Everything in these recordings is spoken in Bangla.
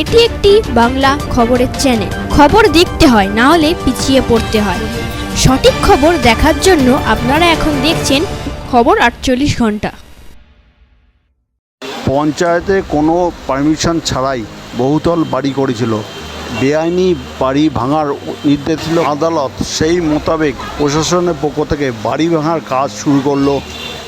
এটি একটি বাংলা খবরের চ্যানেল খবর দেখতে হয়, না হলে পিছিয়ে পড়তে হয়। সঠিক খবর দেখার জন্য আপনারা এখন দেখছেন খবর আটচল্লিশ ঘণ্টা। পঞ্চায়েতে কোনো পারমিশন ছাড়াই বহুতল বাড়ি করেছিল। বেআইনি বাড়ি ভাঙার নির্দেশ ছিল আদালত। সেই মোতাবেক প্রশাসনের পক্ষ থেকে বাড়ি ভাঙার কাজ শুরু করল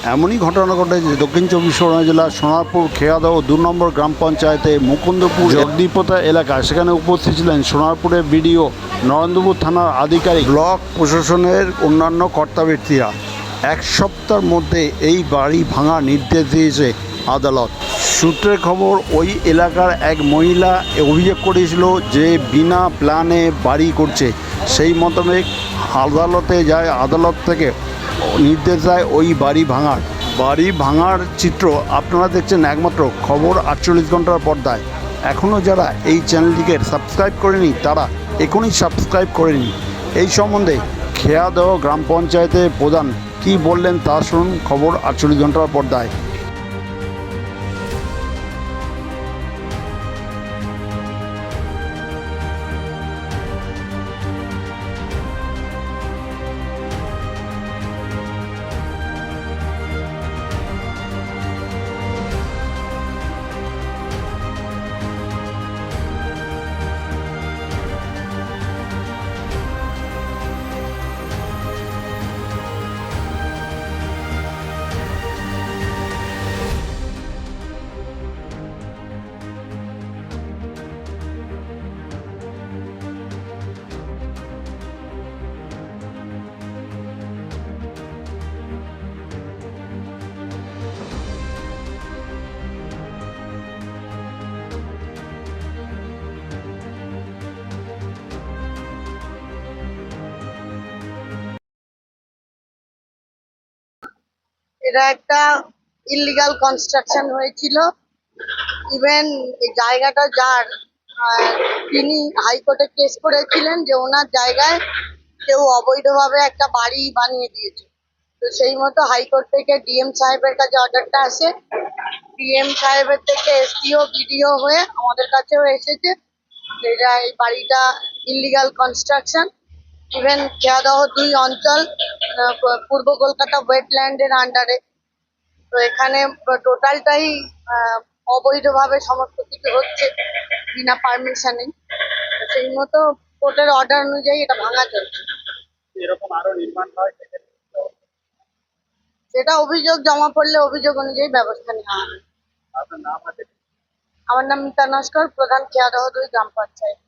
এমনই ঘটনা ঘটেছে। দক্ষিণ চব্বিশ পরগনা জেলার সোনারপুর খেয়াদহ দু নম্বর গ্রাম পঞ্চায়েতে মুকুন্দপুর জগদীপতা এলাকায়। সেখানে উপস্থিত ছিলেন সোনারপুরের বিডিও নরেন্দ্রপুর থানার আধিকারিক। ব্লক প্রশাসনের অন্যান্য কর্তাব্যক্তিরা এক সপ্তাহের মধ্যে এই বাড়ি ভাঙার নির্দেশ দিয়েছে আদালত। সূত্রের খবর ওই এলাকার এক মহিলা অভিযোগ করেছিল যে বিনা প্ল্যানে বাড়ি করছে। সেই মোতাবেক আদালতে যায় আদালত থেকে নির্দেশ দেয় ওই বাড়ি ভাঙার। বাড়ি ভাঙার চিত্র আপনারা দেখছেন একমাত্র খবর আটচল্লিশ ঘণ্টার পর্দায়। এখনও যারা এই চ্যানেলটিকে সাবস্ক্রাইব করেনি, তারা এখনই সাবস্ক্রাইব করেনি এই সম্বন্ধে খেয়াদহ গ্রাম পঞ্চায়েতের প্রধান কি বললেন তা শুনুন খবর আটচল্লিশ ঘণ্টার পর্দায়। এটা একটা ইলিগাল কনস্ট্রাকশন হয়েছিল। ইভেন জায়গাটা যার তিনি হাইকোর্টে কেস করেছিলেন যে ওনার জায়গায় কেউ অবৈধভাবে একটা বাড়ি বানিয়ে দিয়েছে। তো সেই মতো হাইকোর্ট থেকে ডিএম সাহেবের কাছে অর্ডারটা আসে। ডিএম সাহেবের থেকে এসডিও বিডিও হয়ে আমাদের কাছেও এসেছে এটা এই বাড়িটা ইলিগাল কনস্ট্রাকশন ইভেন খেয়াদহ দুই অঞ্চল পূর্ব কলকাতা ওয়েটল্যান্ডের আন্ডারে তো এখানে টোটালটাই অবৈধভাবে সমস্ত কিছু হচ্ছে বিনা পারমিশনে সেই মতো কোর্টের অর্ডার অনুযায়ী এটা ভাঙা চলছে। এরকম আরও নির্মাণ হয় সেটা অভিযোগ জমা পড়লে অভিযোগ অনুযায়ী ব্যবস্থা নেওয়া হবে। আমার নাম মিতা নস্কর প্রধান খেয়াদহ দুই গ্রাম পঞ্চায়েত।